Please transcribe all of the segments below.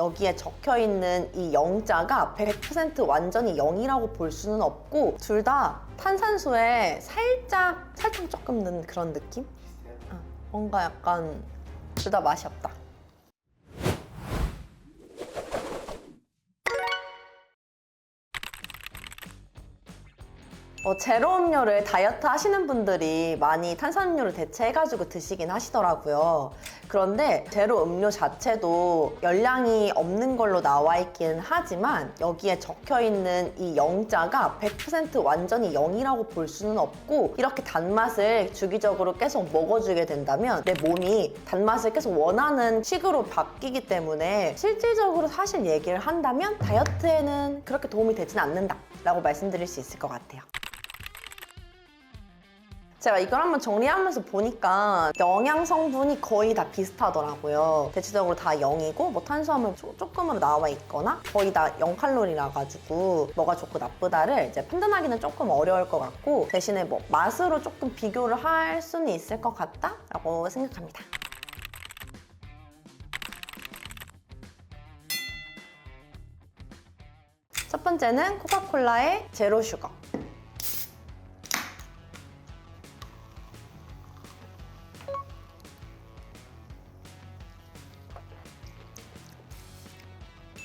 여기에 적혀 있는 이 영자가 100% 완전히 0이라고 볼 수는 없고 둘 다 탄산수에 살짝 살짝 조금 넣은 그런 느낌? 어, 뭔가 약간 둘 다 맛이 없다. 어, 제로 음료를 다이어트 하시는 분들이 많이 탄산음료를 대체해가지고 드시긴 하시더라고요. 그런데 제로 음료 자체도 열량이 없는 걸로 나와 있긴 하지만 여기에 적혀 있는 이 영자가 100% 완전히 0이라고 볼 수는 없고 이렇게 단맛을 주기적으로 계속 먹어주게 된다면 내 몸이 단맛을 계속 원하는 식으로 바뀌기 때문에 실질적으로 사실 얘기를 한다면 다이어트에는 그렇게 도움이 되진 않는다 라고 말씀드릴 수 있을 것 같아요. 제가 이걸 한번 정리하면서 보니까 영양 성분이 거의 다 비슷하더라고요. 대체적으로 다 0이고 뭐 탄수화물 조- 조금은 나와 있거나 거의 다 0칼로리라 가지고 뭐가 좋고 나쁘다를 이제 판단하기는 조금 어려울 것 같고 대신에 뭐 맛으로 조금 비교를 할 수는 있을 것 같다라고 생각합니다. 첫 번째는 코카콜라의 제로 슈거.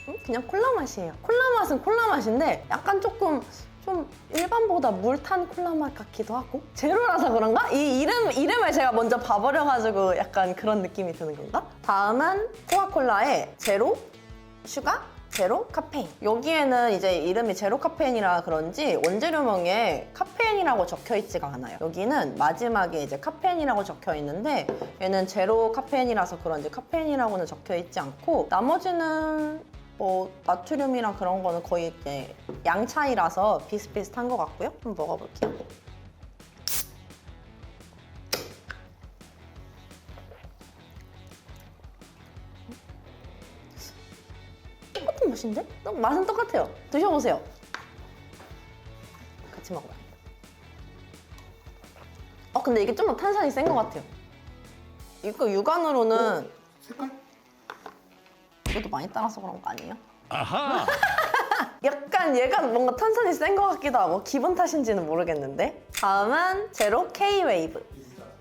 음, 그냥 콜라 맛이에요. 콜라 맛은 콜라 맛인데 약간 조금 좀 일반보다 물 탄 콜라 맛 같기도 하고 제로라서 그런가? 이 이름 이름을 제가 먼저 봐버려가지고 약간 그런 느낌이 드는 건가? 다음은 코카콜라의 제로 슈가 제로 카페인 여기에는 이제 이름이 제로 카페인이라 그런지 원재료명에 카페인이라고 적혀 있지가 않아요 여기는 마지막에 이제 카페인이라고 적혀 있는데 얘는 제로 카페인이라서 그런지 카페인이라고는 적혀 있지 않고 나머지는 뭐 나트륨이랑 그런 거는 거의 이제 양 차이라서 비슷비슷한 것 같고요 한번 먹어볼게요 똑같은 맛인데? 어, 맛은 똑같아요. 드셔보세요. 같이 먹어봐요. 어, 근데 이게 좀 더 탄산이 센 것 같아요. 이거 육안으로는 색깔? 이것도 많이 따라서 그런 거 아니에요? 아하! 약간 얘가 뭔가 탄산이 센 것 같기도 하고 기분 탓인지는 모르겠는데 다음은 제로 K-웨이브 비슷하죠.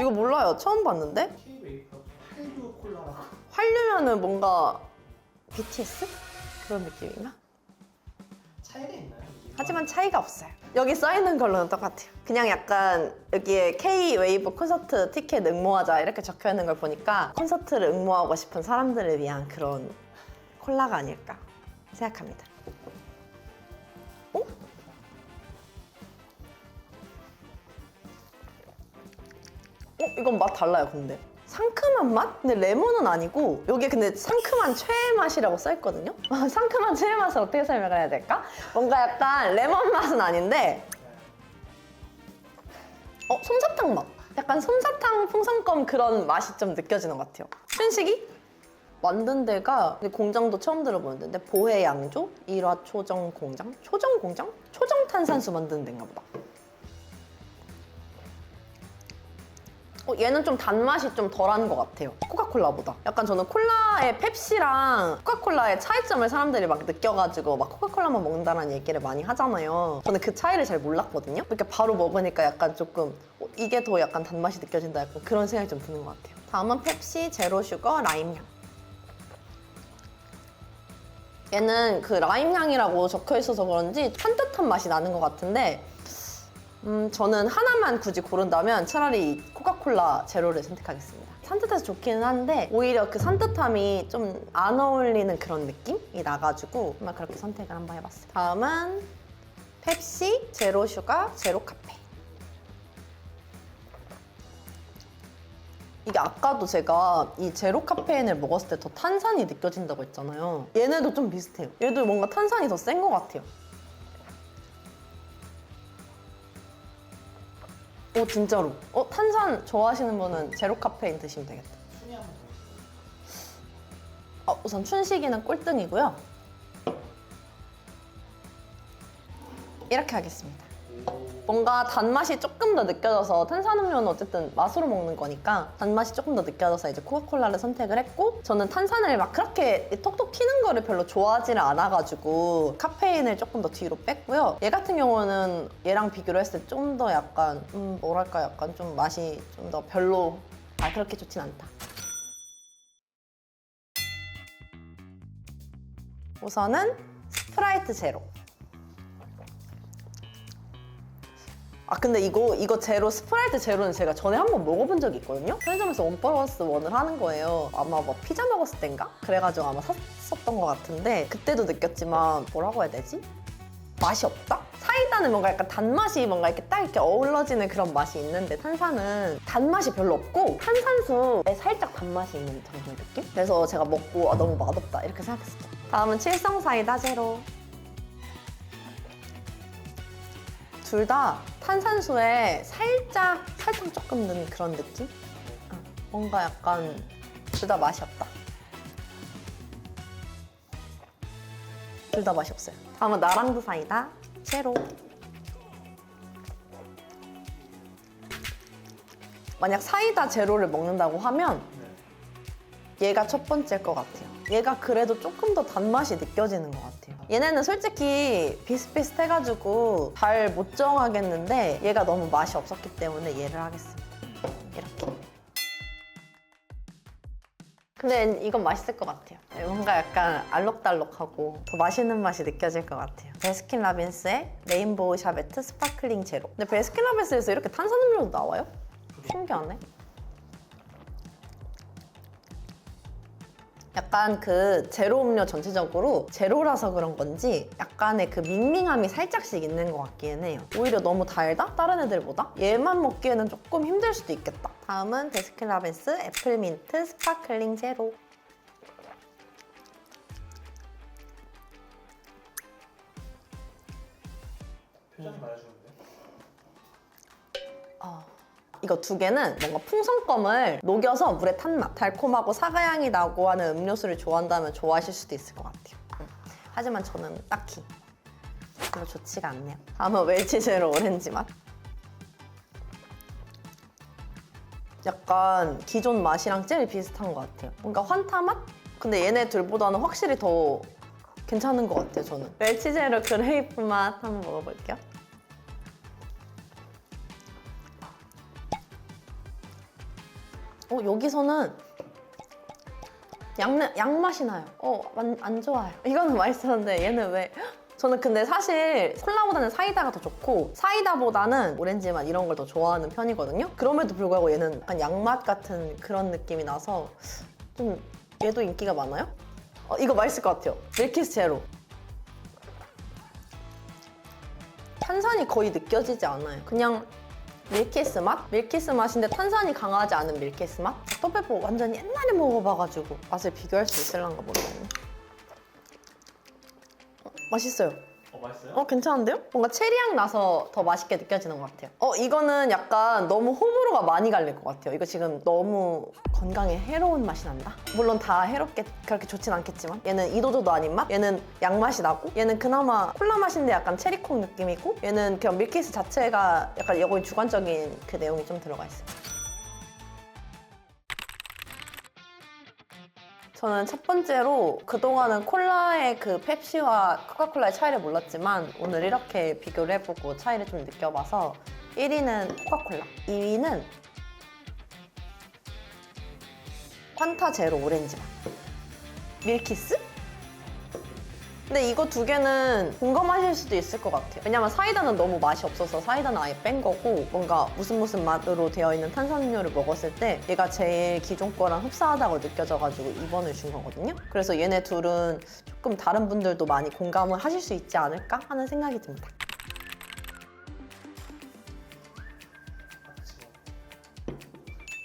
이거 몰라요 처음 봤는데 한류 콜라라고. 활류면은 뭔가 BTS? 그런 느낌인가? 차이가 있나요? 하지만 차이가 없어요. 여기 써있는 걸로는 똑같아요. 그냥 약간 여기에 K-웨이브 콘서트 티켓 응모하자 이렇게 적혀 있는 걸 보니까 콘서트를 응모하고 싶은 사람들을 위한 그런 콜라가 아닐까 생각합니다. 어? 어? 이건 맛 달라요, 근데. 상큼한 맛? 근데 레몬은 아니고 여기 근데 상큼한 최애 맛이라고 써있거든요? 상큼한 최애 맛을 어떻게 설명을 해야 될까? 뭔가 약간 레몬 맛은 아닌데 어? 솜사탕 맛. 약간 솜사탕 풍선껌 그런 맛이 좀 느껴지는 것 같아요. 춘식이? 만든 데가 공장도 처음 들어보는데 보혜 양조 일화 초정 공장? 초정 공장? 초정 탄산수 만드는 데인가 보다. 어, 얘는 좀 단맛이 좀 덜한 것 같아요. 코카콜라보다. 약간 저는 콜라의 펩시랑 코카콜라의 차이점을 사람들이 막 느껴가지고 막 코카콜라만 먹는다는 얘기를 많이 하잖아요. 저는 그 차이를 잘 몰랐거든요. 이렇게 바로 먹으니까 약간 조금 어, 이게 더 약간 단맛이 느껴진다 약간 그런 생각이 좀 드는 것 같아요. 다음은 펩시 제로 슈거 라임향. 얘는 그 라임향이라고 적혀 있어서 그런지 산뜻한 맛이 나는 것 같은데 음, 저는 하나만 굳이 고른다면 차라리 이 코카콜라 제로를 선택하겠습니다. 산뜻해서 좋기는 한데 오히려 그 산뜻함이 좀 안 어울리는 그런 느낌이 나가지고 정말 그렇게 선택을 한번 해봤어요. 다음은 펩시 제로 슈가 제로 카페. 이게 아까도 제가 이 제로 카페인을 먹었을 때 더 탄산이 느껴진다고 했잖아요. 얘네도 좀 비슷해요. 얘도 뭔가 탄산이 더 센 것 같아요. 오 진짜로. 어 탄산 좋아하시는 분은 제로 카페인 드시면 되겠다. 어, 우선 춘식이는 꼴등이고요. 이렇게 하겠습니다. 뭔가 단맛이 조금 더 느껴져서 탄산음료는 어쨌든 맛으로 먹는 거니까 단맛이 조금 더 느껴져서 이제 코카콜라를 선택을 했고 저는 탄산을 막 그렇게 톡톡 튀는 거를 별로 좋아하지를 않아가지고 카페인을 조금 더 뒤로 뺐고요. 얘 같은 경우는 얘랑 비교를 했을 때 좀 더 약간 음 뭐랄까 약간 좀 맛이 좀 더 별로 아 그렇게 좋진 않다. 우선은 스프라이트 제로. 아 근데 이거 이거 제로 스프라이트 제로는 제가 전에 한 번 먹어본 적이 있거든요. 편의점에서 원 플러스 원을 하는 거예요. 아마 뭐 피자 먹었을 땐가? 그래가지고 아마 샀었던 것 같은데 그때도 느꼈지만 뭐라고 해야 되지? 맛이 없다? 사이다는 뭔가 약간 단맛이 뭔가 이렇게 딱 이렇게 어우러지는 그런 맛이 있는데 탄산은 단맛이 별로 없고 탄산수에 살짝 단맛이 있는 정도 느낌? 그래서 제가 먹고 아, 너무 맛없다 이렇게 생각했었죠. 다음은 칠성 사이다 제로. 둘 다 탄산수에 살짝 설탕 조금 넣은 그런 느낌? 어, 뭔가 약간 둘 다 맛이 없다. 둘 다 맛이 없어요. 다음은 나랑도 사이다 제로. 만약 사이다 제로를 먹는다고 하면 네. 얘가 첫 번째일 것 같아요. 얘가 그래도 조금 더 단맛이 느껴지는 것 같아요. 얘네는 솔직히 비슷비슷해가지고 잘 못 정하겠는데 얘가 너무 맛이 없었기 때문에 얘를 하겠습니다. 이렇게. 근데 이건 맛있을 것 같아요. 뭔가 약간 알록달록하고 더 맛있는 맛이 느껴질 것 같아요. 베스킨라빈스의 레인보우 샤베트 스파클링 제로. 근데 베스킨라빈스에서 이렇게 탄산음료도 나와요? 신기하네. 약간 그 제로 음료 전체적으로 제로라서 그런 건지 약간의 그 밍밍함이 살짝씩 있는 것 같기는 해요. 오히려 너무 달다? 다른 애들보다? 얘만 먹기에는 조금 힘들 수도 있겠다. 다음은 베스킨라빈스 애플민트 스파클링 제로. 표정이 말해주는데. 어, 이거 두 개는 뭔가 풍선껌을 녹여서 물에 탄 맛, 달콤하고 사과향이 나고 하는 음료수를 좋아한다면 좋아하실 수도 있을 것 같아요. 음. 하지만 저는 딱히 별로 좋지가 않네요. 다음은 웰치 제로 오렌지 맛. 약간 기존 맛이랑 제일 비슷한 것 같아요. 뭔가 환타 맛? 근데 얘네 둘보다는 확실히 더 괜찮은 것 같아요, 저는. 웰치 제로 그레이프 맛 한번 먹어볼게요. 어, 여기서는 양, 양 맛이 나요. 어, 안, 안 좋아요. 이거는 맛있었는데 얘는 왜? 저는 근데 사실 콜라보다는 사이다가 더 좋고 사이다보다는 오렌지 맛 이런 걸 더 좋아하는 편이거든요. 그럼에도 불구하고 얘는 약간 양맛 같은 그런 느낌이 나서 좀 얘도 인기가 많아요? 어, 이거 맛있을 것 같아요. 밀키스 제로. 탄산이 거의 느껴지지 않아요. 그냥 밀키스 맛? 밀키스 맛인데 탄산이 강하지 않은 밀키스 맛? 닭도페퍼 완전 옛날에 먹어봐가지고 맛을 비교할 수 있을란가 모르겠네. 어, 맛있어요. 어 맛있어요? 어, 괜찮은데요? 뭔가 체리향 나서 더 맛있게 느껴지는 것 같아요. 어, 이거는 약간 너무 호불호가 많이 갈릴 것 같아요. 이거 지금 너무 건강에 해로운 맛이 난다? 물론 다 해롭게 그렇게 좋진 않겠지만 얘는 이도저도 아닌 맛? 얘는 양 맛이 나고 얘는 그나마 콜라 맛인데 약간 체리콩 느낌이고 얘는 그냥 밀키스 자체가 약간 여기 주관적인 그 내용이 좀 들어가 있어요. 저는 첫 번째로 그동안은 콜라의 그 펩시와 코카콜라의 차이를 몰랐지만 오늘 이렇게 비교를 해보고 차이를 좀 느껴봐서 1위는 코카콜라, 2위는 환타 제로 오렌지 맛. 밀키스? 근데 이거 두 개는 공감하실 수도 있을 것 같아요. 왜냐면 사이다는 너무 맛이 없어서 사이다는 아예 뺀 거고 뭔가 무슨 무슨 맛으로 되어 있는 탄산음료를 먹었을 때 얘가 제일 기존 거랑 흡사하다고 느껴져가지고 2번을 준 거거든요. 그래서 얘네 둘은 조금 다른 분들도 많이 공감을 하실 수 있지 않을까 하는 생각이 듭니다.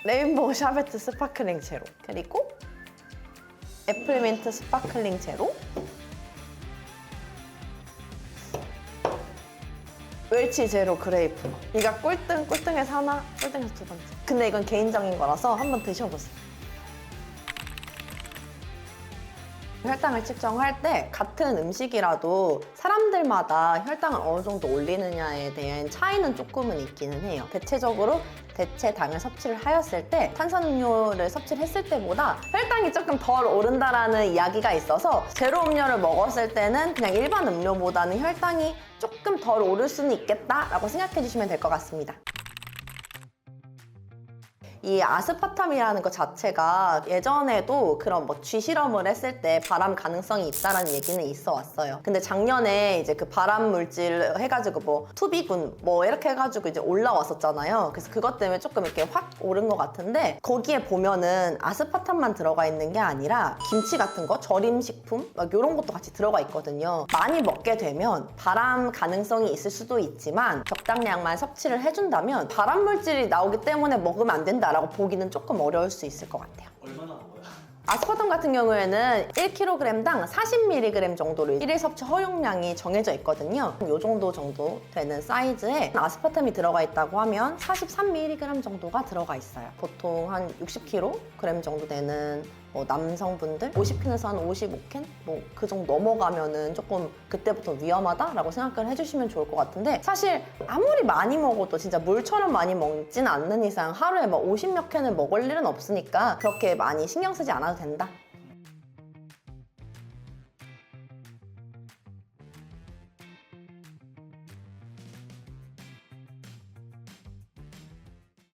레인보우 샤베트 스파클링 제로 그리고 애플민트 스파클링 제로 웰치 제로 그레이프 맛. 이가 꿀등 꿀등에서 하나 꿀등에서 두 번째 근데 이건 개인적인 거라서 한번 드셔보세요 혈당을 측정할 때 같은 음식이라도 사람들마다 혈당을 어느 정도 올리느냐에 대한 차이는 조금은 있기는 해요. 대체적으로 대체 당을 섭취를 하였을 때 탄산음료를 섭취를 했을 때보다 혈당이 조금 덜 오른다라는 이야기가 있어서 제로 음료를 먹었을 때는 그냥 일반 음료보다는 혈당이 조금 덜 오를 수는 있겠다라고 생각해 주시면 될 것 같습니다. 이 아스파탐이라는 것 자체가 예전에도 그런 뭐 쥐실험을 했을 때 발암 가능성이 있다라는 얘기는 있어 왔어요. 근데 작년에 이제 그 발암 물질 해가지고 뭐 투비군 뭐 이렇게 해가지고 이제 올라왔었잖아요. 그래서 그것 때문에 조금 이렇게 확 오른 것 같은데 거기에 보면은 아스파탐만 들어가 있는 게 아니라 김치 같은 거 절임 식품 막 이런 것도 같이 들어가 있거든요. 많이 먹게 되면 발암 가능성이 있을 수도 있지만 적당량만 섭취를 해준다면 발암 물질이 나오기 때문에 먹으면 안 된다 라고 보기는 조금 어려울 수 있을 것 같아요. 얼마나 먹어요? 아스파탐 같은 경우에는 1kg당 40mg 정도로 일일 섭취 허용량이 정해져 있거든요. 이 정도 정도 되는 사이즈에 아스파탐이 들어가 있다고 하면 43mg 정도가 들어가 있어요. 보통 한 60kg 정도 되는 뭐 남성분들? 50캔에서 한 55캔? 뭐 그 정도 넘어가면은 조금 그때부터 위험하다라고 생각을 해주시면 좋을 것 같은데 사실 아무리 많이 먹어도 진짜 물처럼 많이 먹진 않는 이상 하루에 막 50몇 캔을 먹을 일은 없으니까 그렇게 많이 신경 쓰지 않아도 된다